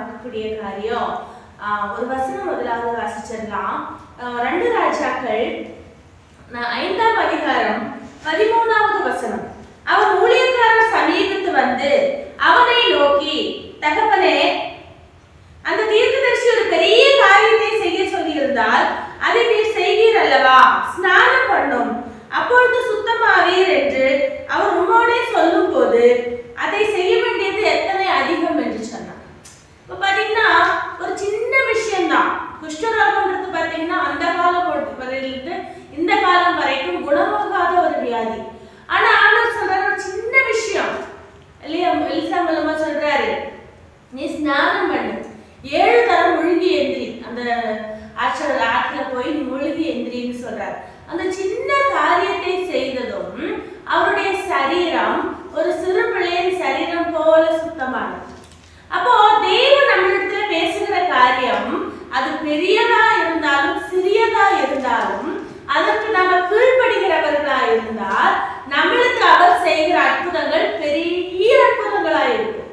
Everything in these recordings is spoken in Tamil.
நடக்கக்கூடிய காரியம். ஆஹ், ஒரு வசனம் முதலாவது வாசிச்சிடலாம் ரெண்டு ராஜாக்கள் ஐந்தாம் அதிகாரம் பதிமூணாவது வசனம். அவர் ஊழியக்காரர் சமீபத்து வந்து அவனை நோக்கி தகப்பனே அந்த தீர்க்கதரிசி ஒரு பெரிய காரியத்தை செய்ய சொல்லியிருந்தால் அதை நீர் செய்வீர் அல்லவா? ஸ்நானம் பண்ணும். அப்பொழுது சுத்தமாவீர் என்று அவர் உன்னோடே சொல்லும் போது ஆற்றல் ஆற்றுல போய் நீ முழுகி எந்திரின்னு சொல்றார். அந்த சின்ன காரியத்தை செய்ததும் அவருடைய சரீரம் ஒரு சிறு பிள்ளையின் சரீரம் போல சுத்தமானது. அப்போ தெய்வம் நம்மளிடத்துல பேசுகிற காரியம் அது பெரியதா இருந்தாலும் சிறியதா இருந்தாலும் அதற்கு நம்ம கீழ்ப்படுகிறவர்களா இருந்தால் நம்மளுக்கு அவர் செய்கிற அற்புதங்கள் பெரிய அற்புதங்களா இருக்கும்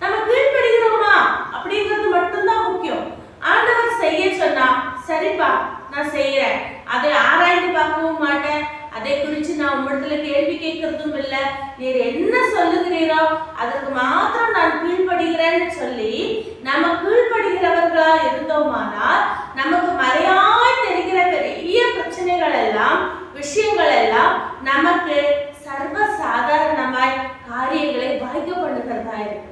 நம்ம கீழ்ப்படுகிறோமா அப்படிங்கிறது மட்டும்தான் முக்கியம் ஆண்டவர் செய்ய சொன்னா சரிப்பா நான் செய்யறேன். அதை ஆராய்ந்து பார்க்கவும் மாட்டேன். அதை குறித்து நான் உம்மிடத்துல கேள்வி கேட்கறதும் இல்லை. நீர் என்ன சொல்லுகிறீரோ அதற்கு மாத்திரம் நான் கீழ்ப்படுகிறேன்னு சொல்லி நம்ம கீழ்ப்படுகிறவர்களா இருந்தோமானால் நமக்கு மறையாய் தெரிகிற பெரிய பிரச்சனைகள் எல்லாம் விஷயங்கள் எல்லாம் நமக்கு சர்வ சாதாரணமாய் காரியங்களை வாய்க்க பண்ணுகிறதா இருக்கு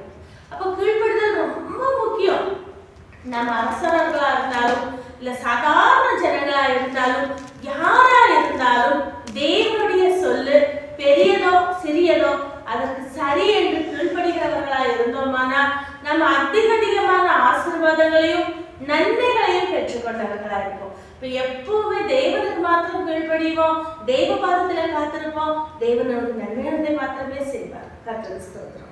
அப்போ கீழ்ப்படுதல் ரொம்ப முக்கியம். நம்ம அரசர்களா இருந்தாலும் இல்ல சாதாரண ஜனங்களா இருந்தாலும் யாரா இருந்தாலும் தேவனுடைய சொல்லு பெரியதோ சிறியதோ அதற்கு சரி என்று கீழ்ப்படுகிறவர்களா இருந்தோமானா நம்ம அதிக அதிகமான ஆசீர்வாதங்களையும் நன்மைகளையும் பெற்றுக்கொண்டவர்களா இருப்போம். இப்ப எப்பவுமே தேவனுக்கு மாத்திரம் கீழ்ப்படிவோம் தெய்வ பாதத்துல காத்திருப்போம் தேவன் நமக்கு நன்மையானதை மாத்திரமே செய்வார். கற்று ஸ்தோத்திரம்.